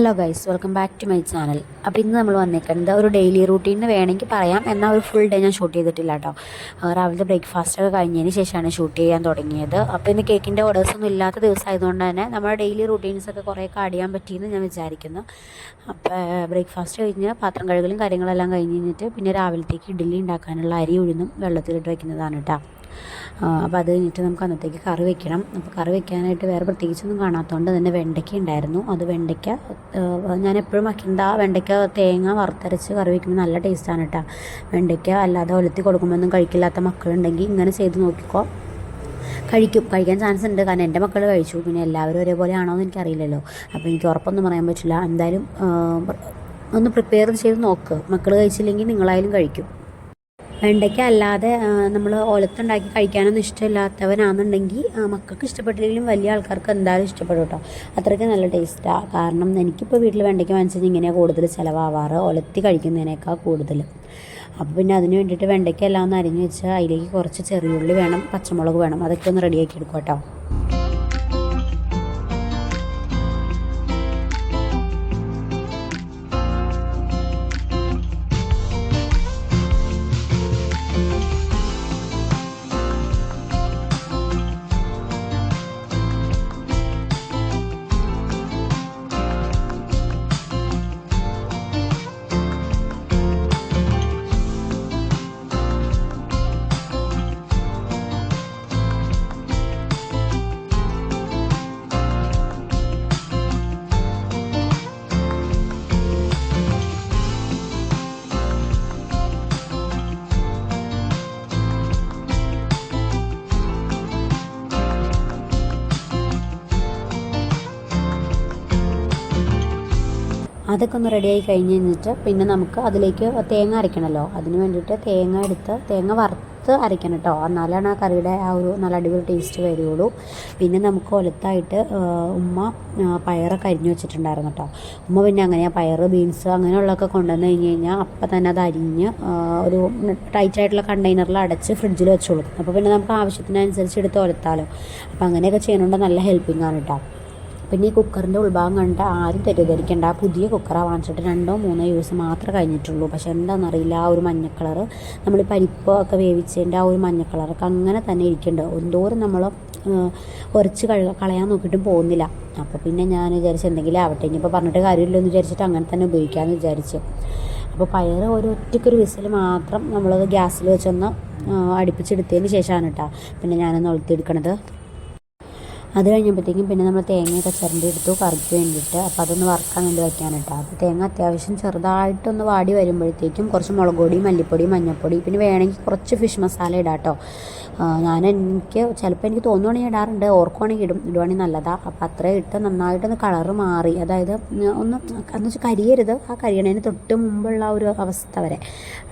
Hello guys welcome back to my channel അപ്പോൾ ഇന്ന് നമ്മൾ വന്നേക്കുന്നത് ഒരു ഡെയിലി റൂട്ടീൻ വേണമെങ്കിൽ പറയാം. എന്നാൽ ഒരു ഫുൾ ഡേ ഞാൻ ഷൂട്ട് ചെയ്തിട്ടില്ല കേട്ടോ രാവിലത്തെ ബ്രേക്ക്ഫാസ്റ്റ് ഒക്കെ കഴിഞ്ഞതിന് ശേഷമാണ് ഷൂട്ട് ചെയ്യാൻ തുടങ്ങിയത്. അപ്പോൾ ഇന്ന് കേക്കിന്റെ ഓർഡേഴ്സ് ഒന്നും ഇല്ലാത്ത ദിവസമായതുകൊണ്ട് തന്നെ നമ്മുടെ ഡെയിലി റൂട്ടീൻസ് ഒക്കെ കുറേ ആഡ് ചെയ്യാൻ പറ്റിയെന്ന് ഞാൻ വിചാരിക്കുന്നു. അപ്പോൾ ബ്രേക്ക്ഫാസ്റ്റ് കഴിഞ്ഞ് പാത്രം കഴുകലും കാര്യങ്ങളെല്ലാം കഴിഞ്ഞ് കഴിഞ്ഞിട്ട് പിന്നെ രാവിലത്തേക്ക് ഇഡ്ഡലി ഉണ്ടാക്കാനുള്ള അരി ഉഴുന്നും വെള്ളത്തിലിട്ട് വയ്ക്കുന്നതാണ് കേട്ടോ അപ്പോൾ അത് കഴിഞ്ഞിട്ട് നമുക്ക് അന്നത്തേക്ക് കറി വെക്കണം. അപ്പോൾ കറി വെക്കാനായിട്ട് വേറെ പ്രത്യേകിച്ചൊന്നും കാണാത്തതുകൊണ്ട് തന്നെ വെണ്ടയ്ക്ക ഉണ്ടായിരുന്നു. അത് വെണ്ടയ്ക്ക ഞാൻ എപ്പോഴും വയ്ക്കുന്നത് ആ വെണ്ടയ്ക്ക തേങ്ങ വറുത്തരച്ച് കറി വെക്കുമ്പോൾ നല്ല ടേസ്റ്റാണ് കേട്ടോ വെണ്ടയ്ക്ക അല്ലാതെ ഒലത്തി കൊടുക്കുമ്പോഴൊന്നും കഴിക്കില്ലാത്ത മക്കളുണ്ടെങ്കിൽ ഇങ്ങനെ ചെയ്ത് നോക്കിക്കോ. കഴിക്കും. കഴിക്കാൻ ചാൻസ് ഉണ്ട്. കാരണം എന്റെ മക്കൾ കഴിച്ചു. പിന്നെ എല്ലാവരും ഒരേപോലെ ആണോ എന്ന് എനിക്കറിയില്ലല്ലോ. അപ്പോൾ എനിക്ക് ഉറപ്പൊന്നും പറയാൻ പറ്റില്ല. എന്തായാലും ഒന്ന് പ്രിപ്പയർ ചെയ്ത് നോക്ക്. മക്കൾ കഴിച്ചില്ലെങ്കിൽ നിങ്ങളായാലും കഴിക്കും. വെണ്ടയ്ക്ക അല്ലാതെ നമ്മൾ ഒലത്തുണ്ടാക്കി കഴിക്കാനൊന്നും ഇഷ്ടമില്ലാത്തവനാണെന്നുണ്ടെങ്കിൽ മക്കൾക്ക് ഇഷ്ടപ്പെട്ടില്ലെങ്കിലും വലിയ ആൾക്കാർക്ക് എന്തായാലും ഇഷ്ടപ്പെടും കേട്ടോ അത്രയ്ക്ക് നല്ല ടേസ്റ്റാണ് കാരണം എനിക്കിപ്പോൾ വീട്ടിൽ വെണ്ടയ്ക്ക വാങ്ങിച്ചത് ഇങ്ങനെയാണ് കൂടുതൽ ചിലവാവാറ്. ഒലത്തി കഴിക്കുന്നതിനേക്കാൾ കൂടുതൽ അപ്പോൾ പിന്നെ അതിന് വേണ്ടിയിട്ട് വെണ്ടയ്ക്ക എല്ലാം ഒന്ന് അരിഞ്ഞ് വെച്ചാൽ അതിലേക്ക് കുറച്ച് ചെറിയുള്ളി വേണം പച്ചമുളക് വേണം. അതൊക്കെ ഒന്ന് റെഡിയാക്കി എടുക്കും കേട്ടോ അതൊക്കെ ഒന്ന് റെഡിയായി കഴിഞ്ഞ് കഴിഞ്ഞിട്ട് പിന്നെ നമുക്ക് അതിലേക്ക് തേങ്ങ അരയ്ക്കണമല്ലോ അതിന് വേണ്ടിയിട്ട് തേങ്ങ എടുത്ത് തേങ്ങ വറുത്ത് അരയ്ക്കണം കേട്ടോ. എന്നാലാണ് ആ കറിയുടെ ആ ഒരു നല്ല അടിപൊളി ടേസ്റ്റ് വരികയുള്ളൂ പിന്നെ നമുക്ക് ഒലത്തായിട്ട് ഉമ്മ പയറൊക്കെ അരിഞ്ഞു വെച്ചിട്ടുണ്ടായിരുന്നു കേട്ടോ. ഉമ്മ പിന്നെ അങ്ങനെ പയറ് ബീൻസ് അങ്ങനെയുള്ളതൊക്കെ കൊണ്ടുവന്ന് കഴിഞ്ഞ് കഴിഞ്ഞാൽ അപ്പം തന്നെ അത് അരിഞ്ഞ് ഒരു ടൈറ്റായിട്ടുള്ള കണ്ടെയ്നറിൽ അടച്ച് ഫ്രിഡ്ജിൽ വെച്ചോളും. അപ്പോൾ പിന്നെ നമുക്ക് ആവശ്യത്തിനനുസരിച്ച് എടുത്ത് ഒലത്താലോ. അപ്പോൾ അങ്ങനെയൊക്കെ ചെയ്യണോണ്ട് നല്ല ഹെൽപ്പിംഗ് ആണ് കേട്ടോ. പിന്നെ ഈ കുക്കറിന്റെ ഉൾഭാഗം കണ്ട് ആരും തെറ്റിദ്ധരിക്കേണ്ട. ആ പുതിയ കുക്കറാണ് വാങ്ങിച്ചിട്ട് രണ്ടോ മൂന്നോ യൂസ് മാത്രമേ കഴിഞ്ഞിട്ടുള്ളൂ. പക്ഷേ എന്താണെന്നറിയില്ല ആ ഒരു മഞ്ഞ കളർ നമ്മൾ പരിപ്പ് ഒക്കെ വേവിച്ചതിന്റെ ആ ഒരു മഞ്ഞ കളറൊക്കെ അങ്ങനെ തന്നെ ഇരിക്കുന്നുണ്ട് എന്തോരം നമ്മൾ ഉരച്ച് കഴുക കളയാൻ നോക്കിയിട്ടും പോകുന്നില്ല. അപ്പോൾ പിന്നെ ഞാൻ വിചാരിച്ചു എന്തെങ്കിലും ആവട്ടെ. ഇനിയിപ്പോൾ പറഞ്ഞിട്ട് കാര്യമില്ല എന്ന് വിചാരിച്ചിട്ട് അങ്ങനെ തന്നെ ഉപയോഗിക്കാമെന്ന് വിചാരിച്ചു. അപ്പോൾ പയർ ഒരു ഒറ്റയ്ക്കൊരു വിസിൽ മാത്രം നമ്മളത് ഗ്യാസിൽ വെച്ചൊന്ന് അടുപ്പിച്ചെടുത്തതിന് ശേഷമാണ് കേട്ടോ പിന്നെ ഞാനൊന്ന് ഒളുത്തിയെടുക്കണത് അത് കഴിഞ്ഞപ്പോഴത്തേക്കും പിന്നെ നമ്മൾ തേങ്ങയൊക്കെ ചിരണ്ടി എടുത്തു കറിക്ക് വേണ്ടിയിട്ട്. അപ്പോൾ അതൊന്ന് വറുക്കാൻ വേണ്ടി വയ്ക്കാൻ കേട്ടോ. അപ്പോൾ തേങ്ങ അത്യാവശ്യം ചെറുതായിട്ടൊന്ന് വാടി വരുമ്പോഴത്തേക്കും കുറച്ച് മുളക് പൊടി മല്ലിപ്പൊടി മഞ്ഞൾപ്പൊടി പിന്നെ വേണമെങ്കിൽ കുറച്ച് ഫിഷ് മസാല ഇടാം കേട്ടോ. ഞാൻ എനിക്ക് ചിലപ്പോൾ എനിക്ക് തോന്നുവാണെങ്കിൽ ഇടാറുണ്ട്. ഓർക്കുവാണെങ്കിൽ ഇടും. ഇടുവാണെങ്കിൽ നല്ലതാണ് അപ്പോൾ അത്രയും ഇട്ട് നന്നായിട്ടൊന്ന് കളറ് മാറി. അതായത് ഒന്ന് എന്ന് വെച്ചാൽ കരിയരുത്. ആ കരിയണതിന് തൊട്ട് മുമ്പുള്ള ഒരു അവസ്ഥ വരെ.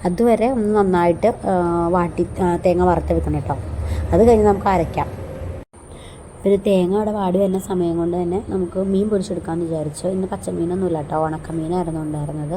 അതുവരെ ഒന്ന് നന്നായിട്ട് വാട്ടി തേങ്ങ വറുത്തെടുക്കണം കേട്ടോ. അത് കഴിഞ്ഞ് നമുക്ക് അരയ്ക്കാം. ഒരു തേങ്ങ അവിടെ വാടി വരുന്ന സമയം കൊണ്ട് തന്നെ നമുക്ക് മീൻ പൊരിച്ചെടുക്കാമെന്ന് വിചാരിച്ചു. ഇന്ന് പച്ചമീനൊന്നുമില്ല കേട്ടോ ഉണക്കമീനായിരുന്നു ഉണ്ടായിരുന്നത്.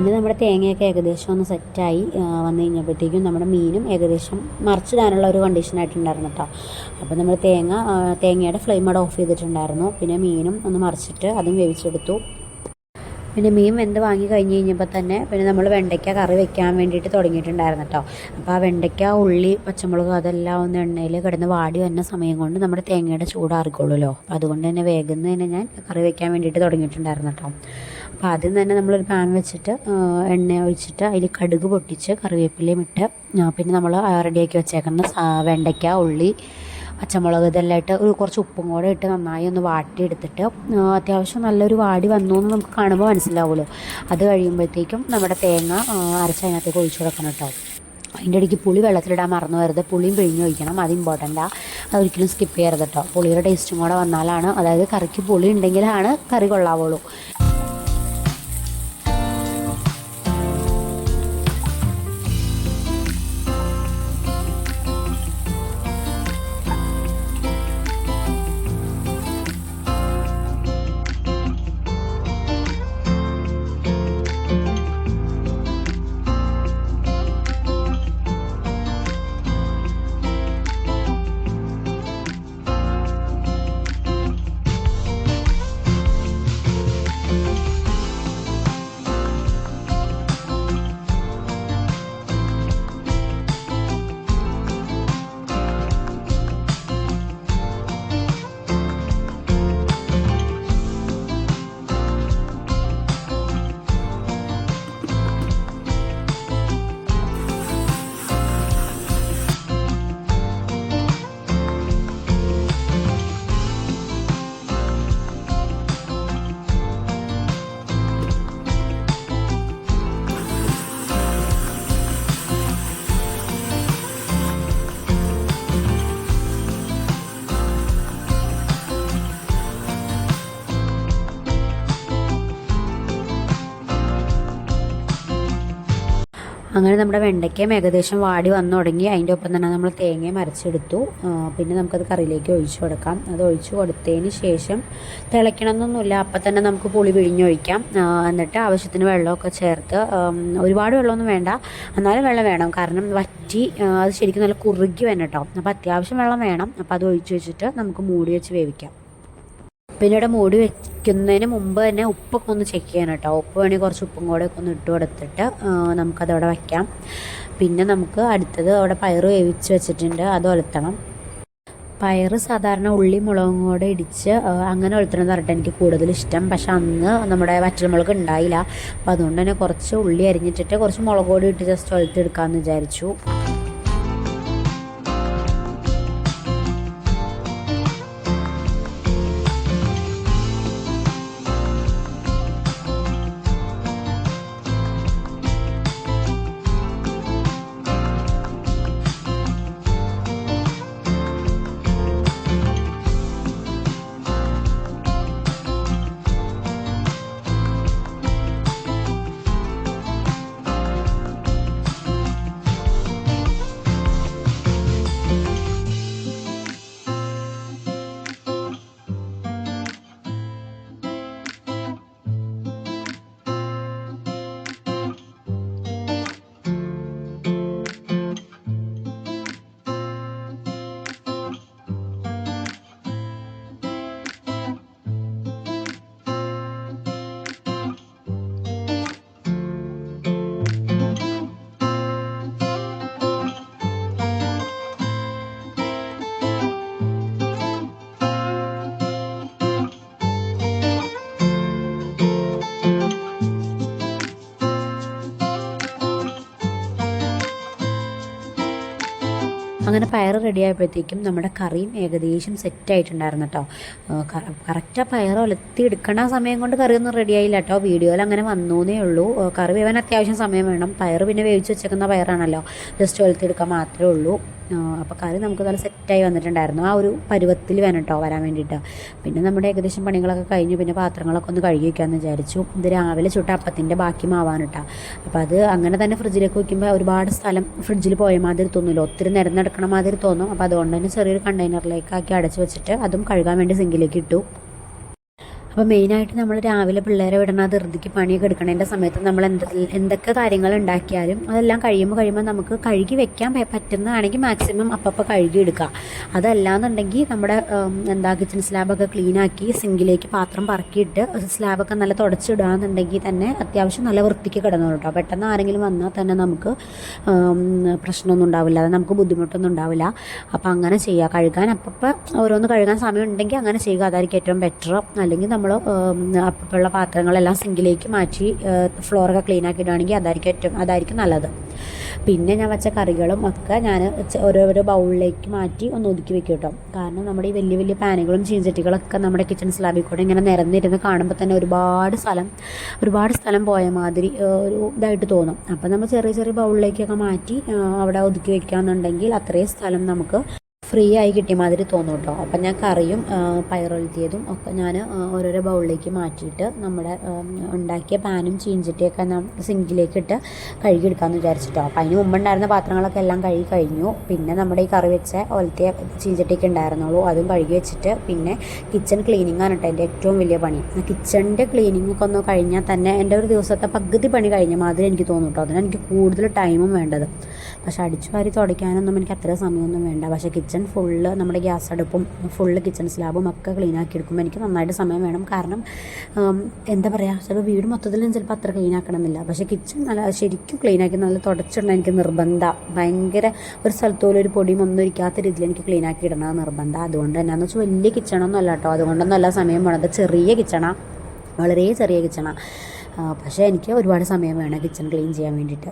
പിന്നെ നമ്മുടെ തേങ്ങയൊക്കെ ഏകദേശം ഒന്ന് സെറ്റായി വന്നു കഴിഞ്ഞപ്പോഴത്തേക്കും നമ്മുടെ മീനും ഏകദേശം മറിച്ചിടാനുള്ള ഒരു കണ്ടീഷനായിട്ടുണ്ടായിരുന്നു കേട്ടോ അപ്പോൾ നമ്മൾ തേങ്ങ തേങ്ങയുടെ ഫ്ലെയിം അവിടെ ഓഫ് ചെയ്തിട്ടുണ്ടായിരുന്നു. പിന്നെ മീനും ഒന്ന് മറിച്ചിട്ട് അതും വേവിച്ചെടുത്തു. പിന്നെ മീൻ വെന്ത് വാങ്ങി കഴിഞ്ഞ് കഴിഞ്ഞപ്പോൾ തന്നെ പിന്നെ നമ്മൾ വെണ്ടയ്ക്ക കറി വെക്കാൻ വേണ്ടിയിട്ട് തുടങ്ങിയിട്ടുണ്ടായിരുന്നു കേട്ടോ അപ്പോൾ ആ വെണ്ടയ്ക്ക ഉള്ളി പച്ചമുളക് അതെല്ലാം ഒന്ന് എണ്ണയിൽ കിടന്ന് വാടി വരുന്ന സമയം കൊണ്ട് നമ്മുടെ തേങ്ങയുടെ ചൂടാറിക്കോളുമല്ലോ അപ്പോൾ അതുകൊണ്ട് തന്നെ വേഗം തന്നെ ഞാൻ കറി വെക്കാൻ വേണ്ടിയിട്ട് തുടങ്ങിയിട്ടുണ്ടായിരുന്നു കേട്ടോ അപ്പോൾ ആദ്യം തന്നെ നമ്മളൊരു പാൻ വെച്ചിട്ട് എണ്ണ ഒഴിച്ചിട്ട് അതിൽ കടുക് പൊട്ടിച്ച് കറിവേപ്പിലയും ഇട്ട് പിന്നെ നമ്മൾ റെഡിയാക്കി വെച്ചേക്കുന്ന വെണ്ടയ്ക്ക ഉള്ളി പച്ചമുളക് ഇതെല്ലാം ഇട്ട് ഒരു കുറച്ച് ഉപ്പും കൂടെ ഇട്ട് നന്നായി ഒന്ന് വാട്ടിയെടുത്തിട്ട് അത്യാവശ്യം നല്ലൊരു വാടി വന്നു എന്ന് നമുക്ക് കാണുമ്പോൾ മനസ്സിലാവുമല്ലോ അത് കഴിയുമ്പോഴത്തേക്കും നമ്മുടെ തേങ്ങ അരച്ച് അതിനകത്തേക്ക് ഒഴിച്ചു കൊടുക്കണം കേട്ടോ. അതിന്റെ ഇടയ്ക്ക് പുളി വെള്ളത്തിലിടാൻ മറന്നു വരുത് പുളിയും പിഴിഞ്ഞ് ഒഴിക്കണം. അത് ഇമ്പോർട്ടന്റാണ് അതൊരിക്കലും സ്കിപ്പ് ചെയ്യരുത് കേട്ടോ. പുളിയുടെ ടേസ്റ്റും കൂടെ വന്നാലാണ് അതായത് കറിക്ക് പുളി ഉണ്ടെങ്കിലാണ് കറി കൊള്ളാവുള്ളൂ. അങ്ങനെ നമ്മുടെ വെണ്ടയ്ക്കയും ഏകദേശം വാടി വന്നു തുടങ്ങി. അതിന്റെ ഒപ്പം തന്നെ നമ്മൾ തേങ്ങയും അരച്ചെടുത്തു. പിന്നെ നമുക്കത് കറിയിലേക്ക് ഒഴിച്ചു കൊടുക്കാം. അത് ഒഴിച്ചു കൊടുത്തതിന് ശേഷം തിളയ്ക്കണമെന്നൊന്നുമില്ല. അപ്പം തന്നെ നമുക്ക് പുളി പിഴിഞ്ഞൊഴിക്കാം. എന്നിട്ട് ആവശ്യത്തിന് വെള്ളമൊക്കെ ചേർത്ത് ഒരുപാട് വെള്ളമൊന്നും വേണ്ട. എന്നാലും വെള്ളം വേണം. കാരണം വറ്റി അത് ശരിക്കും നല്ല കുറുകി വേണം കേട്ടോ. അപ്പോൾ അത്യാവശ്യം വെള്ളം വേണം. അപ്പോൾ അത് ഒഴിച്ച് വെച്ചിട്ട് നമുക്ക് മൂടി വെച്ച് വേവിക്കാം. പിന്നീട് മൂടി വെക്കുന്നതിന് മുമ്പ് തന്നെ ഉപ്പൊക്കെ ഒന്ന് ചെക്ക് ചെയ്യണം കേട്ടോ. ഉപ്പ് വേണമെങ്കിൽ കുറച്ച് ഉപ്പും കൂടെ ഒക്കെ ഒന്ന് ഇട്ട് കൊടുത്തിട്ട് നമുക്കതവിടെ വയ്ക്കാം പിന്നെ നമുക്ക് അടുത്തത് അവിടെ പയറ് വേവിച്ച് വെച്ചിട്ടുണ്ട് അത് ഒലത്തണം. പയറ് സാധാരണ ഉള്ളി മുളകും കൂടെ ഇടിച്ച് അങ്ങനെ ഒലത്തണം പറഞ്ഞിട്ട് എനിക്ക് കൂടുതൽ ഇഷ്ടം. പക്ഷെ അന്ന് നമ്മുടെ വറ്റൽമുളക് ഉണ്ടായില്ല. അപ്പോൾ അതുകൊണ്ട് തന്നെ കുറച്ച് ഉള്ളി അരിഞ്ഞിട്ടിട്ട് കുറച്ച് മുളക് പൊടി ഇട്ട് ജസ്റ്റ് ഒലത്തെടുക്കാമെന്ന് വിചാരിച്ചു. അങ്ങനെ പയർ റെഡി ആയപ്പോഴത്തേക്കും നമ്മുടെ കറിയും ഏകദേശം സെറ്റായിട്ടുണ്ടായിരുന്നു കേട്ടോ കറക്റ്റ് പയർ ഒലത്തി എടുക്കണ സമയം കൊണ്ട് കറിയൊന്നും റെഡിയായില്ല കേട്ടോ വീഡിയോയിൽ അങ്ങനെ വന്നൂന്നേ ഉള്ളൂ. കറി വേവാൻ അത്യാവശ്യം സമയം വേണം. പയർ പിന്നെ വേവിച്ച് വെച്ചേക്കുന്ന പയറാണല്ലോ. ജസ്റ്റ് ഒലത്തി എടുക്കാൻ മാത്രമേ ഉള്ളൂ. അപ്പോൾ കറി നമുക്ക് നല്ല സെറ്റായി വന്നിട്ടുണ്ടായിരുന്നു. ആ ഒരു പരുവത്തിൽ വേണം കേട്ടോ വരാൻ വേണ്ടിയിട്ട്. പിന്നെ നമ്മുടെ ഏകദേശം പണികളൊക്കെ കഴിഞ്ഞു. പിന്നെ പാത്രങ്ങളൊക്കെ ഒന്ന് കഴുകി വയ്ക്കാമെന്ന് വിചാരിച്ചു. ഇത് രാവിലെ ചുട്ട അപ്പത്തിന്റെ ബാക്കി മാവാണ് കേട്ടോ. അപ്പോൾ അത് അങ്ങനെ തന്നെ ഫ്രിഡ്ജിലേക്ക് വയ്ക്കുമ്പോൾ ഒരുപാട് സ്ഥലം ഫ്രിഡ്ജിൽ പോയ മാതിരി തോന്നില്ല ഒത്തിരി നിരന്നെടുക്കണ മാതിരി തോന്നും. അപ്പോൾ അതുകൊണ്ട് തന്നെ ചെറിയൊരു കണ്ടെയ്നറിലേക്കാക്കി അടച്ചു വെച്ചിട്ട് അതും കഴുകാൻ വേണ്ടി സിങ്കിലേക്ക് ഇട്ടു. അപ്പോൾ മെയിനായിട്ട് നമ്മൾ രാവിലെ പിള്ളേരെ വിടണ ധൃതിക്ക് പണിയൊക്കെ എടുക്കണതിന്റെ സമയത്ത് നമ്മൾ എന്ത് എന്തൊക്കെ കാര്യങ്ങൾ ഉണ്ടാക്കിയാലും അതെല്ലാം കഴിയുമ്പോൾ കഴിയുമ്പോൾ നമുക്ക് കഴുകി വെക്കാൻ പറ്റുന്നതാണെങ്കിൽ മാക്സിമം അപ്പപ്പോൾ കഴുകി എടുക്കുക. അതല്ലാന്നുണ്ടെങ്കിൽ നമ്മുടെ എന്താ കിച്ചൺ സ്ലാബൊക്കെ ക്ലീനാക്കി സിങ്കിലേക്ക് പാത്രം പറക്കിയിട്ട് സ്ലാബൊക്കെ നല്ല തുടച്ചിടുകയെന്നുണ്ടെങ്കിൽ തന്നെ അത്യാവശ്യം നല്ല വൃത്തിക്ക് കിടന്നു കേട്ടോ. പെട്ടെന്ന് ആരെങ്കിലും വന്നാൽ തന്നെ നമുക്ക് പ്രശ്നമൊന്നും ഉണ്ടാവില്ല. അത് നമുക്ക് ബുദ്ധിമുട്ടൊന്നും ഉണ്ടാവില്ല. അപ്പോൾ അങ്ങനെ ചെയ്യുക. കഴുകാൻ അപ്പം ഓരോന്ന് കഴുകാൻ സമയം ഉണ്ടെങ്കിൽ അങ്ങനെ ചെയ്യുക. അതായിരിക്കും ഏറ്റവും ബെറ്റർ അല്ലെങ്കിൽ നമ്മൾ അപ്പുള്ള പാത്രങ്ങളെല്ലാം സിങ്കിലേക്ക് മാറ്റി ഫ്ലോറൊക്കെ ക്ലീൻ ആക്കി ഇടുകയാണെങ്കിൽ അതായിരിക്കും ഏറ്റവും അതായിരിക്കും നല്ലത്. പിന്നെ ഞാൻ വെച്ച കറികളും ഒക്കെ ഞാൻ ഓരോരോ ബൗളിലേക്ക് മാറ്റി ഒന്ന് ഒതുക്കി വെക്കും കേട്ടോ. കാരണം നമ്മുടെ ഈ വലിയ വലിയ പാനുകളും ചീഞ്ചട്ടികളൊക്കെ നമ്മുടെ കിച്ചൺ സ്ലാബിൽ കൂടെ ഇങ്ങനെ നിരന്നിരുന്ന് കാണുമ്പോൾ തന്നെ ഒരുപാട് സ്ഥലം ഒരുപാട് സ്ഥലം പോയ മാതിരി ഒരു ഇതായിട്ട് തോന്നും. അപ്പം നമ്മൾ ചെറിയ ചെറിയ ബൗളിലേക്കൊക്കെ മാറ്റി അവിടെ ഒതുക്കി വെക്കുകയാണെന്നുണ്ടെങ്കിൽ അത്രയും സ്ഥലം നമുക്ക് ഫ്രീ ആയി കിട്ടിയ മാതിരി തോന്നും കേട്ടോ. അപ്പം ഞാൻ കറിയും പയറൊഴുത്തിയതും ഒക്കെ ഞാൻ ഓരോരോ ബൗളിലേക്ക് മാറ്റിയിട്ട് നമ്മുടെ ഉണ്ടാക്കിയ പാനും ചീഞ്ചട്ടിയൊക്കെ നം സിങ്കിലേക്ക് ഇട്ട് കഴുകിയെടുക്കാമെന്ന് വിചാരിച്ചിട്ടോ. അപ്പം അതിന് മുമ്പുണ്ടായിരുന്ന പാത്രങ്ങളൊക്കെ എല്ലാം കഴുകി കഴിഞ്ഞു. പിന്നെ നമ്മുടെ ഈ കറി വെച്ച ഒലത്തിയ ചീഞ്ചട്ടിയൊക്കെ ഉണ്ടായിരുന്നുള്ളൂ. അതും കഴുകി വെച്ചിട്ട് പിന്നെ കിച്ചൺ ക്ലീനിങ് ആണ് കേട്ടോ എന്റെ ഏറ്റവും വലിയ പണി. കിച്ചണിന്റെ ക്ലീനിങ് ഒക്കെ ഒന്ന് കഴിഞ്ഞാൽ തന്നെ എന്റെ ഒരു ദിവസത്തെ പകുതി പണി കഴിഞ്ഞ മാതിരി എനിക്ക് തോന്നും കേട്ടോ. അതിന് എനിക്ക് കൂടുതൽ ടൈമും വേണ്ടത്. പക്ഷേ അടിച്ചു വാരി തുടയ്ക്കാനൊന്നും എനിക്ക് അത്ര സമയമൊന്നും വേണ്ട. പക്ഷേ കിച്ചൺ ഫുള്ള് നമ്മുടെ ഗ്യാസ് അടുപ്പും ഫുള്ള് കിച്ചൺ സ്ലാബും ഒക്കെ ക്ലീൻ ആക്കി എടുക്കുമ്പോൾ എനിക്ക് നന്നായിട്ട് സമയം വേണം. കാരണം എന്താ പറയുക ചിലപ്പോൾ വീട് മൊത്തത്തിൽ ഞാൻ ചിലപ്പോൾ അത്ര ക്ലീൻ ആക്കണമെന്നില്ല. പക്ഷേ കിച്ചൺ നല്ല ശരിക്കും ക്ലീൻ ആക്കി നല്ല തുടച്ചിടണം എനിക്ക് നിർബന്ധം. ഭയങ്കര ഒരു സ്ഥലത്ത് പോലും ഒരു പൊടിയും ഒന്നും ഇരിക്കാത്ത രീതിയിൽ എനിക്ക് ക്ലീൻ ആക്കി ഇടണം നിർബന്ധം. അതുകൊണ്ട് എന്ന് വെച്ചാൽ വലിയ കിച്ചണൊന്നും അല്ല കേട്ടോ. അതുകൊണ്ടൊന്നും അല്ല സമയം വേണത് ചെറിയ കിച്ചണാണ് വളരെ ചെറിയ കിച്ചണാണ് പക്ഷേ എനിക്ക് ഒരുപാട് സമയം വേണം കിച്ചൺ ക്ലീൻ ചെയ്യാൻ വേണ്ടിയിട്ട്.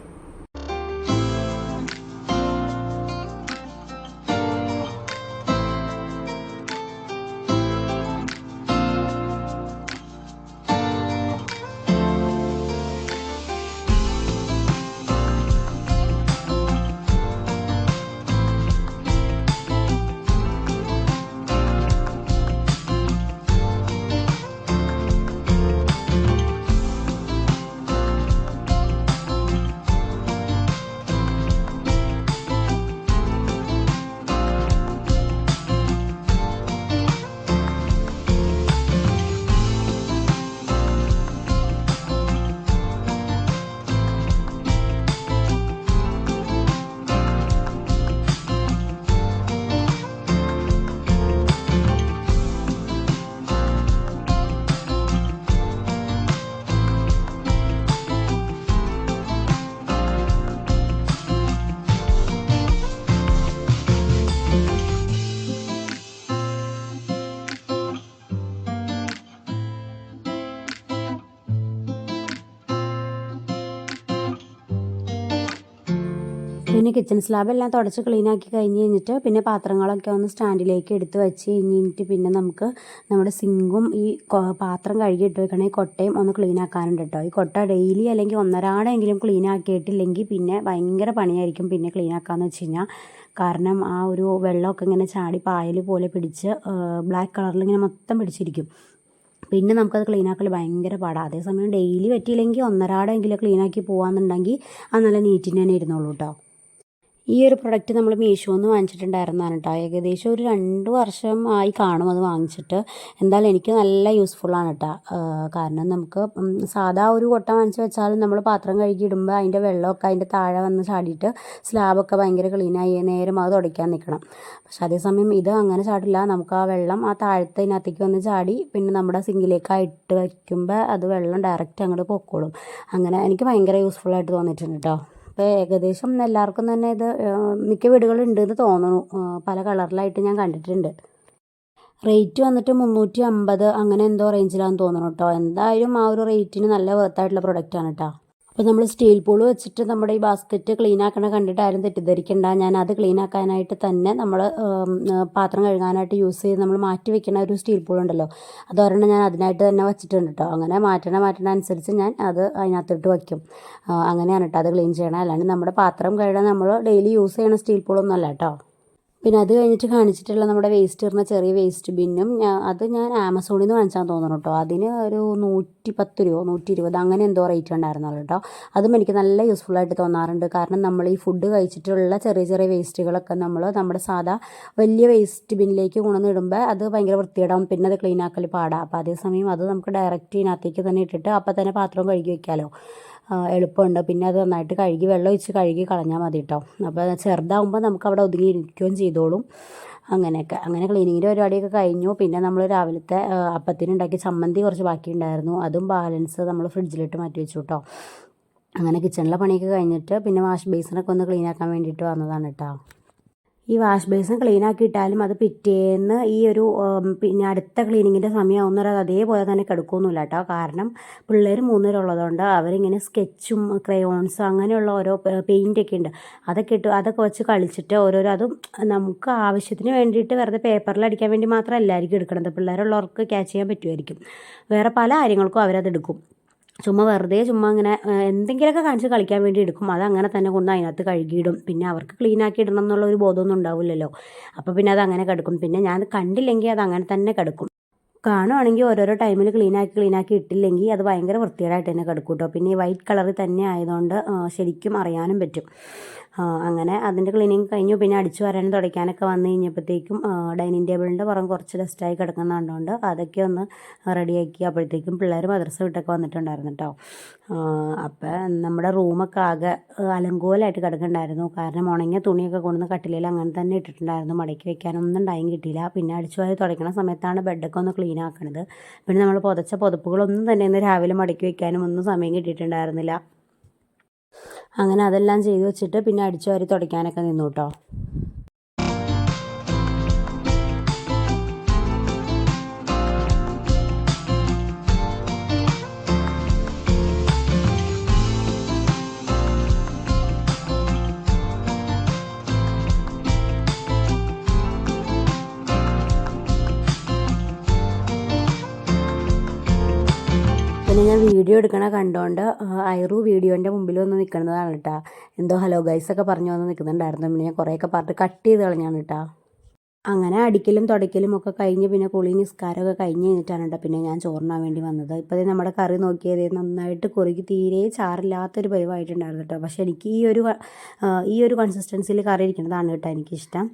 പിന്നെ കിച്ചൺ സ്ലാബ് എല്ലാം തുടച്ച് ക്ലീൻ ആക്കി കഴിഞ്ഞ് കഴിഞ്ഞിട്ട് പിന്നെ പാത്രങ്ങളൊക്കെ ഒന്ന് സ്റ്റാൻഡിലേക്ക് എടുത്ത് വെച്ച് കഴിഞ്ഞിട്ട് പിന്നെ നമുക്ക് നമ്മുടെ സിങ്കും ഈ പാത്രം കഴുകി ഇട്ട് ഈ കൊട്ടയും ഒന്ന് ക്ലീൻ ആക്കാനുണ്ട് കേട്ടോ ഈ കൊട്ട ഡെയിലി അല്ലെങ്കിൽ ഒന്നരാടെങ്കിലും ക്ലീൻ ആക്കിയിട്ടില്ലെങ്കിൽ പിന്നെ ഭയങ്കര പണിയായിരിക്കും പിന്നെ ക്ലീൻ ആക്കാന്ന് വെച്ച് കഴിഞ്ഞാൽ കാരണം ആ ഒരു വെള്ളമൊക്കെ ഇങ്ങനെ ചാടി പായൽ പോലെ പിടിച്ച് ബ്ലാക്ക് കളറിൽ ഇങ്ങനെ മൊത്തം പിടിച്ചിരിക്കും. പിന്നെ നമുക്കത് ക്ലീൻ ആക്കൽ ഭയങ്കര പാടാണ് അതേസമയം ഡെയിലി പറ്റിയില്ലെങ്കിൽ ഒന്നരാടെങ്കിലും ക്ലീനാക്കി പോകാമെന്നുണ്ടെങ്കിൽ അത് നല്ല നീറ്റിന് തന്നെ ഇരുന്നോളൂ കേട്ടോ ഈ ഒരു പ്രൊഡക്റ്റ് നമ്മൾ മീഷോന്ന് വാങ്ങിച്ചിട്ടുണ്ടായിരുന്നതാണ് കേട്ടോ ഏകദേശം ഒരു രണ്ട് വർഷം ആയി കാണും അത് വാങ്ങിച്ചിട്ട്. എന്തായാലും എനിക്ക് നല്ല യൂസ്ഫുള്ളാണ് കേട്ടോ കാരണം നമുക്ക് സാധാ ഒരു കൊട്ട വാങ്ങിച്ച് വെച്ചാലും നമ്മൾ പാത്രം കഴുകി ഇടുമ്പോൾ അതിന്റെ വെള്ളമൊക്കെ അതിന്റെ താഴെ വന്ന് ചാടിയിട്ട് സ്ലാബൊക്കെ ഭയങ്കര ക്ലീനായി നേരം അത് തുടയ്ക്കാൻ നിൽക്കണം പക്ഷെ അതേസമയം ഇത് അങ്ങനെ ചാടില്ല. നമുക്ക് ആ വെള്ളം ആ താഴത്തെ ഇതിനകത്തേക്ക് വന്ന് ചാടി പിന്നെ നമ്മുടെ സിങ്കിലേക്ക് ഇട്ട് വയ്ക്കുമ്പോൾ അത് വെള്ളം ഡയറക്റ്റ് അങ്ങോട്ട് പൊക്കോളും. അങ്ങനെ എനിക്ക് ഭയങ്കര യൂസ്ഫുള്ളായിട്ട് തോന്നിയിട്ടുണ്ട് കേട്ടോ അപ്പോൾ ഏകദേശം എല്ലാവർക്കും തന്നെ ഇത് മിക്ക വീടുകളുണ്ട് എന്ന് തോന്നുന്നു പല കളറിലായിട്ട് ഞാൻ കണ്ടിട്ടുണ്ട്. റേറ്റ് വന്നിട്ട് മുന്നൂറ്റി അമ്പത് അങ്ങനെ എന്തോ റേഞ്ചിലാണെന്ന് തോന്നുന്നു കേട്ടോ എന്തായാലും ആ ഒരു റേറ്റിന് നല്ല വർത്തായിട്ടുള്ള പ്രൊഡക്റ്റാണ് കേട്ടോ അപ്പോൾ നമ്മൾ സ്റ്റീൽ പൂൾ വെച്ചിട്ട് നമ്മുടെ ഈ ബാസ്ക്കറ്റ് ക്ലീൻ ആക്കണ കണ്ടിട്ട് ആരും തെറ്റിദ്ധരിക്കണ്ട. ഞാൻ അത് ക്ലീൻ ആക്കാനായിട്ട് തന്നെ നമ്മൾ പാത്രം കഴുകാനായിട്ട് യൂസ് ചെയ്ത് നമ്മൾ മാറ്റി വെക്കുന്ന ഒരു സ്റ്റീൽ പൂൾ ഉണ്ടല്ലോ. അത് ഞാൻ അതിനായിട്ട് തന്നെ വെച്ചിട്ടുണ്ട് കേട്ടോ അങ്ങനെ മാറ്റണ മാറ്റണ അനുസരിച്ച് ഞാൻ അത് അതിനകത്തിട്ട് വയ്ക്കും അങ്ങനെയാണ് കേട്ടോ അത് ക്ലീൻ ചെയ്യണം. അല്ലാണ്ട് നമ്മുടെ പാത്രം കഴുകാൻ നമ്മൾ ഡെയിലി യൂസ് ചെയ്യണ സ്റ്റീൽ പൂളൊന്നും അല്ല കേട്ടോ പിന്നെ അത് കഴിഞ്ഞിട്ട് കാണിച്ചിട്ടുള്ള നമ്മുടെ വേസ്റ്റ് ഇടുന്ന ചെറിയ വേസ്റ്റ് ബിന്നും അത് ഞാൻ ആമസോണിൽ നിന്ന് വാങ്ങിച്ചാൽ തോന്നുന്നു കേട്ടോ അതിന് ഒരു നൂറ്റി പത്ത് രൂപ നൂറ്റി ഇരുപത് അങ്ങനെ എന്തോ റേറ്റ് ഉണ്ടായിരുന്നുള്ളൂ കേട്ടോ അതും എനിക്ക് നല്ല യൂസ്ഫുൾ ആയിട്ട് തോന്നാറുണ്ട്. കാരണം നമ്മൾ ഈ ഫുഡ് കഴിച്ചിട്ടുള്ള ചെറിയ ചെറിയ വേസ്റ്റുകളൊക്കെ നമ്മൾ നമ്മുടെ സാധാ വലിയ വേസ്റ്റ് ബിന്നിലേക്ക് കൊണ്ടുവന്നിടുമ്പോൾ അത് ഭയങ്കര വൃത്തിയിടാം പിന്നെ അത് ക്ലീൻ ആക്കൽ പാടാം. അപ്പോൾ അതേസമയം അത് നമുക്ക് ഡയറക്റ്റ് ഇതിനകത്തേക്ക് തന്നെ ഇട്ടിട്ട് അപ്പോൾ തന്നെ പാത്രം കഴുകി വെക്കാമല്ലോ ആ, എളുപ്പമുണ്ട്. പിന്നെ അത് നന്നായിട്ട് കഴുകി വെള്ളം ഒഴിച്ച് കഴുകി കളഞ്ഞാൽ മതി കേട്ടോ അപ്പോൾ ചെറുതാവുമ്പോൾ നമുക്ക് അവിടെ ഒതുങ്ങി ഇരിക്കുകയും ചെയ്തോളും. അങ്ങനെയൊക്കെ. അങ്ങനെ ക്ലീനിങ്ങിന്റെ പരിപാടിയൊക്കെ കഴിഞ്ഞു. പിന്നെ നമ്മൾ രാവിലത്തെ അപ്പത്തിന് അപ്പത്തിനുണ്ടാക്കിയ ചമ്മന്തി കുറച്ച് ബാക്കി ഉണ്ടായിരുന്നു അതും ബാലൻസ് നമ്മൾ ഫ്രിഡ്ജിലിട്ട് മാറ്റി വെച്ചു കേട്ടോ അങ്ങനെ കിച്ചണിലെ പണിയൊക്കെ കഴിഞ്ഞിട്ട് പിന്നെ വാഷ് ബേസിനൊക്കെ ഒന്ന് ക്ലീൻ ആക്കാൻ വേണ്ടിയിട്ട് വന്നതാണ് കേട്ടോ ഈ വാഷ് ബേസിൻ ക്ലീൻ ആക്കിയിട്ടാലും അത് പിറ്റേന്ന് ഈ ഒരു പിന്നെ അടുത്ത ക്ലീനിങ്ങിന്റെ സമയമാവുന്നവരെ അത് അതേപോലെ തന്നെ കിടക്കുമൊന്നുമില്ല കേട്ടോ. കാരണം പിള്ളേർ മൂന്നുപേരുള്ളതുകൊണ്ട് അവരിങ്ങനെ സ്കെച്ചും ക്രയോൺസും അങ്ങനെയുള്ള ഓരോ പെയിന്റ് ഒക്കെ ഉണ്ട്. അതൊക്കെ ഇട്ട് അതൊക്കെ വെച്ച് കളിച്ചിട്ട് ഓരോരോ അതും നമുക്ക് ആവശ്യത്തിന് വേണ്ടിയിട്ട് വെറുതെ പേപ്പറിൽ അടിക്കാൻ വേണ്ടി മാത്രമല്ലായിരിക്കും എടുക്കണത്. പിള്ളേരുള്ളവർക്ക് ക്യാച്ച് ചെയ്യാൻ പറ്റുമായിരിക്കും. വേറെ പല കാര്യങ്ങൾക്കും അവരത് എടുക്കും. ചുമ്മാ വെറുതെ ചുമ്മാ ഇങ്ങനെ എന്തെങ്കിലുമൊക്കെ കാണിച്ച് കളിക്കാൻ വേണ്ടി എടുക്കും. അത് അങ്ങനെ തന്നെ കൊണ്ട് അതിനകത്ത് കഴുകിയിടും. പിന്നെ അവർക്ക് ക്ലീൻ ആക്കി ഇടണം എന്നുള്ള ഒരു ബോധമൊന്നും ഉണ്ടാവില്ലല്ലോ. അപ്പോൾ പിന്നെ അത് അങ്ങനെ കിടക്കും. പിന്നെ ഞാൻ കണ്ടില്ലെങ്കിൽ അത് അങ്ങനെ തന്നെ കിടക്കും. കാണുവാണെങ്കിൽ ഓരോരോ ടൈമിൽ ക്ലീൻ ആക്കി ക്ലീൻ ആക്കി ഇട്ടില്ലെങ്കിൽ അത് ഭയങ്കര വൃത്തികേടായിട്ട് തന്നെ കിടക്കും കേട്ടോ പിന്നെ ഈ വൈറ്റ് കളറിൽ തന്നെ ആയതുകൊണ്ട് ശരിക്കും അറിയാനും പറ്റും. അങ്ങനെ അതിന്റെ ക്ലീനിങ് കഴിഞ്ഞു. പിന്നെ അടിച്ചു വരാനും തുടയ്ക്കാനൊക്കെ വന്നു കഴിഞ്ഞപ്പോഴത്തേക്കും ഡൈനിങ് ടേബിളിന്റെ പുറം കുറച്ച് ഡസ്റ്റായി കിടക്കുന്ന കണ്ടുകൊണ്ട് അതൊക്കെ ഒന്ന് റെഡിയാക്കി അപ്പോഴത്തേക്കും പിള്ളേർ മദ്രസ വിട്ടൊക്കെ വന്നിട്ടുണ്ടായിരുന്നു കേട്ടോ അപ്പം നമ്മുടെ റൂമൊക്കെ ആകെ അലങ്കോലായിട്ട് കിടക്കുന്നുണ്ടായിരുന്നു കാരണം ഉണങ്ങിയ തുണിയൊക്കെ കൊണ്ടുവന്ന് കട്ടിലയിൽ അങ്ങനെ തന്നെ ഇട്ടിട്ടുണ്ടായിരുന്നു. മടക്കി വെക്കാനൊന്നും ടൈം കിട്ടിയില്ല. പിന്നെ അടിച്ചു വാരി തുടയ്ക്കണ സമയത്താണ് ബെഡൊക്കെ ഒന്ന് ക്ലീൻ ആക്കണത്. പിന്നെ നമ്മൾ പുതച്ച പുതപ്പുകളൊന്നും തന്നെ ഇന്ന് രാവിലെ മടക്കി വെക്കാനും ഒന്നും സമയം കിട്ടിയിട്ടുണ്ടായിരുന്നില്ല. അങ്ങനെ അതെല്ലാം ചെയ്തു വെച്ചിട്ട് പിന്നെ അടിച്ചു വാരി തുടയ്ക്കാനൊക്കെ നിന്നു കേട്ടോ. വീഡിയോ എടുക്കണ കണ്ടോണ്ട് ഐറു വീഡിയോന്റെ മുമ്പിൽ വന്ന് നിൽക്കുന്നതാണ് കേട്ടോ എന്തോ ഹലോ ഗൈസ് ഒക്കെ പറഞ്ഞു വന്ന് നിൽക്കുന്നുണ്ടായിരുന്നു പിന്നെ ഞാൻ കുറേയൊക്കെ പറഞ്ഞിട്ട് കട്ട് ചെയ്ത് കളഞ്ഞാണ് കേട്ടോ അങ്ങനെ അടിക്കലും തുടയ്ക്കലും ഒക്കെ കഴിഞ്ഞ് പിന്നെ കുളി നിസ്കാരമൊക്കെ കഴിഞ്ഞ് കഴിഞ്ഞിട്ടാണ് കേട്ടോ പിന്നെ ഞാൻ ചോറിനാൻ വേണ്ടി വന്നത്. ഇപ്പോൾ നമ്മുടെ കറി നോക്കിയത് നന്നായിട്ട് കുറുകി തീരെ ചാറില്ലാത്തൊരു പരിവായിട്ടുണ്ടായിരുന്നു കേട്ടോ പക്ഷേ എനിക്ക് ഈ ഒരു ഈ ഒരു കൺസിസ്റ്റൻസിയിൽ കറി ഇരിക്കുന്നതാണ് കേട്ടോ എനിക്കിഷ്ടം.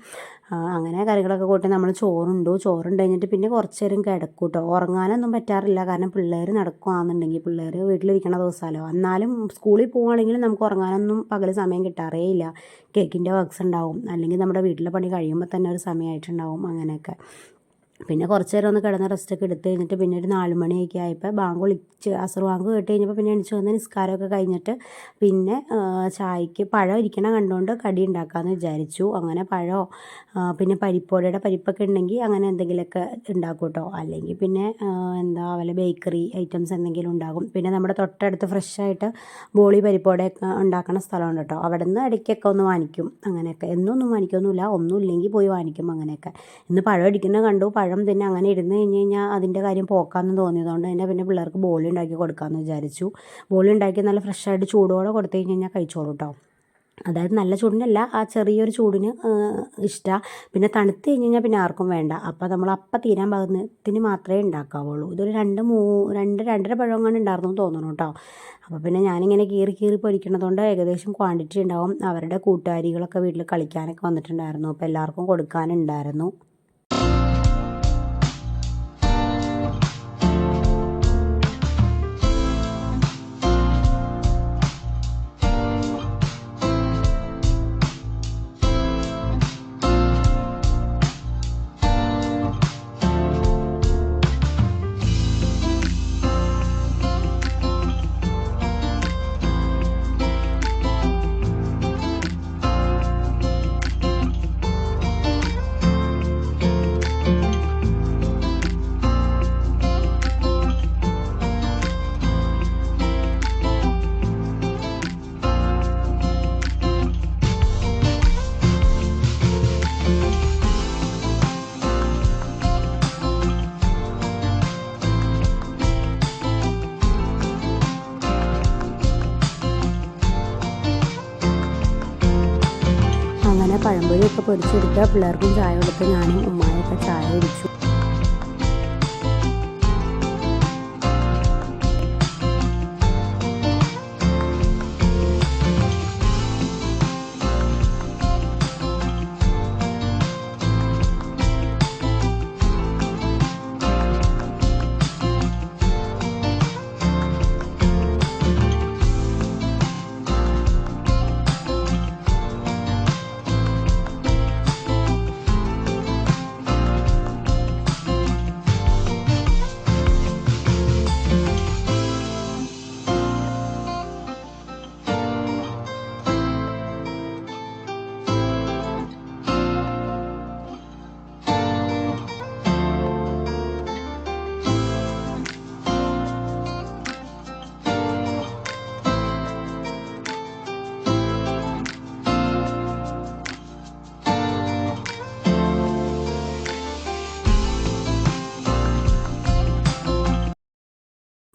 അങ്ങനെ കറികളൊക്കെ കൂട്ടി നമ്മൾ ചോറുണ്ടു. ചോറുണ്ട് കഴിഞ്ഞിട്ട് പിന്നെ കുറച്ച് നേരം കിടക്കും കേട്ടോ ഉറങ്ങാനൊന്നും പറ്റാറില്ല. കാരണം പിള്ളേർ നടക്കുകയാണെന്നുണ്ടെങ്കിൽ പിള്ളേർ വീട്ടിലിരിക്കണ ദിവസമല്ലോ. എന്നാലും സ്കൂളിൽ പോവുകയാണെങ്കിലും നമുക്ക് ഉറങ്ങാനൊന്നും പകൽ സമയം കിട്ടാറേ ഇല്ല കേക്കിന്റെ വർക്ക്സ് ഉണ്ടാവും. അല്ലെങ്കിൽ നമ്മുടെ വീട്ടിലെ പണി കഴിയുമ്പോൾ തന്നെ ഒരു സമയമായിട്ടുണ്ടാവും അങ്ങനെയൊക്കെ. പിന്നെ കുറച്ച് നേരം ഒന്ന് കിടന്ന് റെസ്റ്റൊക്കെ എടുത്ത് കഴിഞ്ഞിട്ട് പിന്നെ ഒരു നാല് മണിയൊക്കെ ആയപ്പോൾ ബാങ്ക് വിളിച്ച് അസർ ബാങ്ക് കേട്ട് കഴിഞ്ഞപ്പോൾ പിന്നെ എണിച്ച് വന്ന് നിസ്കാരമൊക്കെ കഴിഞ്ഞിട്ട് പിന്നെ ചായക്ക് പഴം ഇരിക്കണ കണ്ടുകൊണ്ട് കടി ഉണ്ടാക്കാമെന്ന് വിചാരിച്ചു. അങ്ങനെ പഴമോ പിന്നെ പരിപ്പോടയുടെ പരിപ്പൊക്കെ ഉണ്ടെങ്കിൽ അങ്ങനെ എന്തെങ്കിലുമൊക്കെ ഉണ്ടാക്കും കേട്ടോ അല്ലെങ്കിൽ പിന്നെ എന്താ വല്ല ബേക്കറി ഐറ്റംസ് എന്തെങ്കിലും ഉണ്ടാകും. പിന്നെ നമ്മുടെ തൊട്ടടുത്ത് ഫ്രഷായിട്ട് ബോളി പരിപ്പോടയൊക്കെ ഉണ്ടാക്കണ സ്ഥലമുണ്ട് കേട്ടോ അവിടെ നിന്ന് ഇടയ്ക്കൊക്കെ ഒന്ന് വാങ്ങിക്കും അങ്ങനെയൊക്കെ. എന്നൊന്നും വാങ്ങിക്കൊന്നുമില്ല ഒന്നും ഇല്ലെങ്കിൽ പോയി വാങ്ങിക്കും അങ്ങനെയൊക്കെ. ഇന്ന് പഴം അടിക്കുന്ന കണ്ടു. പഴം പിന്നെ അങ്ങനെ ഇരുന്ന് കഴിഞ്ഞ് കഴിഞ്ഞാൽ അതിന്റെ കാര്യം പോക്കാന്ന് തോന്നിയതുകൊണ്ട് തന്നെ പിന്നെ പിള്ളേർക്ക് ബോളി ഉണ്ടാക്കി കൊടുക്കാമെന്ന് വിചാരിച്ചു. ബോളി ഉണ്ടാക്കി നല്ല ഫ്രഷായിട്ട് ചൂടോടെ കൊടുത്തു കഴിഞ്ഞ് കഴിഞ്ഞാൽ കഴിച്ചോളൂ കേട്ടോ അതായത് നല്ല ചൂടിനല്ല ആ ചെറിയൊരു ചൂടിന് ഇഷ്ടമാണ് പിന്നെ തണുത്ത് കഴിഞ്ഞ് കഴിഞ്ഞാൽ പിന്നെ ആർക്കും വേണ്ട. അപ്പോൾ നമ്മൾ അപ്പം തീരാൻ പാകത്തിന് മാത്രമേ ഉണ്ടാക്കാവുള്ളൂ ഇതൊരു രണ്ട് മൂ രണ്ട് രണ്ടര പഴം കൊണ്ട് ഉണ്ടായിരുന്നു തോന്നുന്നു കേട്ടോ അപ്പോൾ പിന്നെ ഞാനിങ്ങനെ കീറി കീറി പൊരിക്കണതുകൊണ്ട് ഏകദേശം ക്വാണ്ടിറ്റി ഉണ്ടാവും അവരുടെ കൂട്ടുകാരികളൊക്കെ വീട്ടിൽ കളിക്കാനൊക്കെ വന്നിട്ടുണ്ടായിരുന്നു. അപ്പോൾ എല്ലാവർക്കും കൊടുക്കാനുണ്ടായിരുന്നു. പൊരിച്ചെടുത്ത് പിള്ളേർക്കും ചായ കൊടുത്ത് ഞാനും ഉമ്മായൊക്കെ ചായ കുടിച്ചു.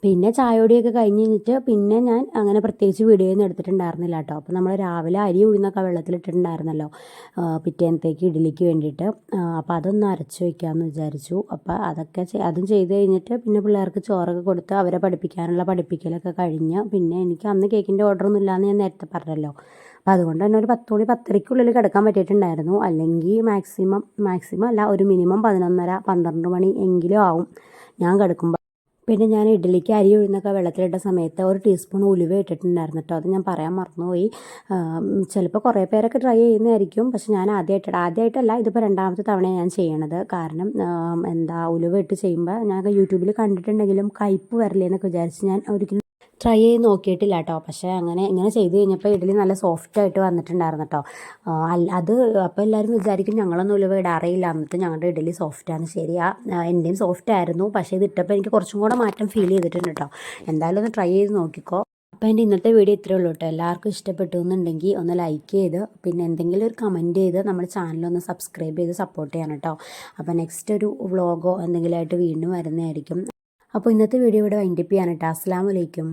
പിന്നെ ചായയോടെയൊക്കെ കഴിഞ്ഞ് കഴിഞ്ഞിട്ട് പിന്നെ ഞാൻ അങ്ങനെ പ്രത്യേകിച്ച് വീഡിയോ ഒന്നും എടുത്തിട്ടുണ്ടായിരുന്നില്ല കേട്ടോ. അപ്പോൾ നമ്മൾ രാവിലെ അരി ഉഴുന്നൊക്കെ വെള്ളത്തിൽ ഇട്ടിട്ടുണ്ടായിരുന്നല്ലോ പിറ്റേന്നത്തേക്ക് ഇഡ്ഡലിക്ക് വേണ്ടിയിട്ട്. അപ്പോൾ അതൊന്ന് അരച്ച് വയ്ക്കാമെന്ന് വിചാരിച്ചു. അപ്പോൾ അതൊക്കെ അതും ചെയ്ത് കഴിഞ്ഞിട്ട് പിന്നെ പിള്ളേർക്ക് ചോറൊക്കെ കൊടുത്ത് അവരെ പഠിപ്പിക്കാനുള്ള പഠിപ്പിക്കലൊക്കെ കഴിഞ്ഞ് പിന്നെ എനിക്ക് അന്ന് കേക്കിന്റെ ഓർഡറൊന്നും ഇല്ലയെന്ന് ഞാൻ നേരത്തെ പറഞ്ഞല്ലോ. അപ്പോൾ അതുകൊണ്ട് തന്നെ ഒരു പത്ത് മണി പത്തരയ്ക്കുള്ളിൽ കിടക്കാൻ പറ്റിയിട്ടുണ്ടായിരുന്നു. അല്ലെങ്കിൽ മാക്സിമം മാക്സിമം അല്ല ഒരു മിനിമം പതിനൊന്നര പന്ത്രണ്ട് മണി എങ്കിലും ആവും ഞാൻ കിടക്കുമ്പോൾ പിന്നെ ഞാൻ ഇഡ്ഡലിക്ക് അരി ഉഴുന്നൊക്കെ വെള്ളത്തിലിട്ട സമയത്ത് ഒരു ടീസ്പൂൺ ഉലുവ ഇട്ടിട്ടുണ്ടായിരുന്നു കേട്ടോ. അത് ഞാൻ പറയാൻ മറന്നുപോയി. ചിലപ്പോൾ കുറേ പേരൊക്കെ ട്രൈ ചെയ്യുന്നതായിരിക്കും. പക്ഷെ ഞാൻ ആദ്യമായിട്ട് ആദ്യമായിട്ടല്ല ഇതിപ്പോൾ രണ്ടാമത്തെ തവണയാണ് ഞാൻ ചെയ്യണത്. കാരണം എന്താ ഉലുവ ഇട്ട് ചെയ്യുമ്പോൾ ഞാൻ യൂട്യൂബിൽ കണ്ടിട്ടുണ്ടെങ്കിലും കയ്പ്പ് വരില്ലേ എന്നൊക്കെ വിചാരിച്ച് ഞാൻ ഒരിക്കലും ട്രൈ ചെയ്ത് നോക്കിയിട്ടില്ല കേട്ടോ പക്ഷേ അങ്ങനെ ഇങ്ങനെ ചെയ്ത് കഴിഞ്ഞപ്പോൾ ഇഡ്ഡലി നല്ല സോഫ്റ്റായിട്ട് വന്നിട്ടുണ്ടായിരുന്നു കേട്ടോ അത് അപ്പോൾ എല്ലാവരും വിചാരിക്കും ഞങ്ങളൊന്നും ഉലുവ അറിയില്ല. എന്നിട്ട് ഞങ്ങളുടെ ഇഡ്ഡലി സോഫ്റ്റാണ് ശരിയാ എന്റെയും സോഫ്റ്റ് ആയിരുന്നു. പക്ഷേ ഇത് ഇട്ടപ്പോൾ എനിക്ക് കുറച്ചും കൂടെ മാറ്റം ഫീൽ ചെയ്തിട്ടുണ്ട് കേട്ടോ എന്തായാലും ഒന്ന് ട്രൈ ചെയ്ത് നോക്കിക്കോ. അപ്പോൾ എന്റെ ഇന്നത്തെ വീഡിയോ ഇത്രയേ ഉള്ളൂ കേട്ടോ എല്ലാവർക്കും ഇഷ്ടപ്പെട്ടു എന്നുണ്ടെങ്കിൽ ഒന്ന് ലൈക്ക് ചെയ്ത് പിന്നെ എന്തെങ്കിലും ഒരു കമന്റ് ചെയ്ത് നമ്മുടെ ചാനലൊന്ന് സബ്സ്ക്രൈബ് ചെയ്ത് സപ്പോർട്ട് ചെയ്യണം കേട്ടോ അപ്പോൾ നെക്സ്റ്റ് ഒരു വ്ളോഗോ എന്തെങ്കിലും ആയിട്ട് വീണ്ടും വരുന്നതായിരിക്കും. അപ്പോൾ ഇന്നത്തെ വീഡിയോ ഇവിടെ വൈൻഡപ്പ് ചെയ്യാൻ അസ്സാം വലൈക്കും